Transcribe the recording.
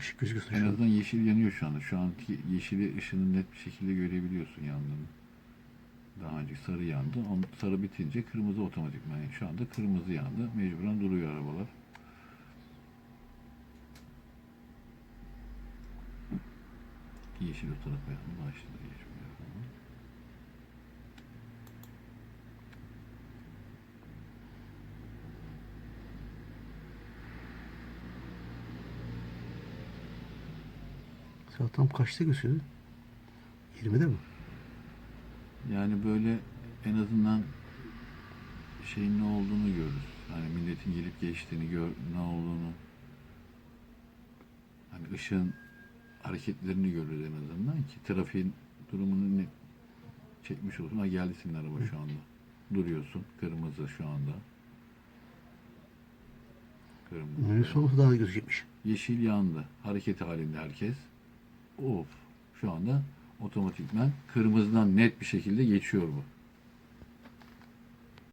Işık gözüküyor. En azından yeşil yanıyor şu anda. Şu anki yeşili ışını net bir şekilde görebiliyorsun yandığını. Daha önce sarı yandı. On, sarı bitince kırmızı otomatikman. Yani şu anda kırmızı yandı. Mecburen duruyor arabalar. Yeşil o tarafa yandı. Başladı yeşil. Saat tam kaçta gösteriyor? 20'de mi? Yani böyle en azından şeyin ne olduğunu görürüz. Hani milletin gelip geçtiğini gör, ne olduğunu. Hani ışığın hareketlerini görürüz en azından ki trafiğin durumunu ne çekmiş olsun. Ha geldi senin araba şu anda. Duruyorsun. Kırmızı şu anda. Kırmızı. Minibüs olmasa daha gözükecekmiş. Yeşil yandı. Hareket halinde herkes. Of. Şu anda otomatikman kırmızıdan net bir şekilde geçiyor bu.